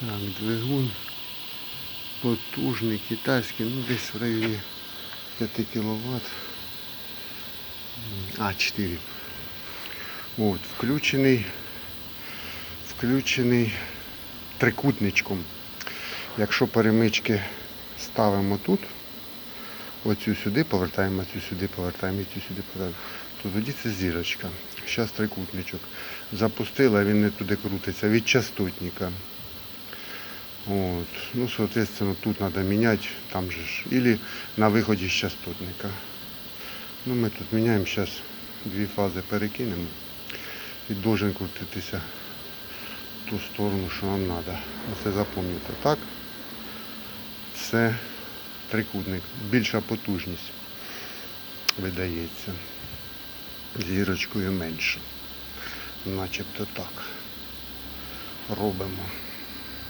Так, двигун потужний, китайський, ну десь в районі 5 кВт. А, 4. От, включений, включений трикутничком. Якщо перемички ставимо тут, оцю сюди повертаємо, цю сюди повертаємо, і цю сюди повертаємо, то тоді це зірочка. Зараз трикутничок. Запустила, він не туди крутиться від частотника. От. Ну, соответственно, тут треба міняти, там же ж, или на виході з частотника. Ну, ми тут міняємо, зараз дві фази перекинемо і должен крутитися в ту сторону, що нам треба. Це запам'ятати. Так, це трикутник, більша потужність видається. Зірочкою менше. Начебто так. Робимо.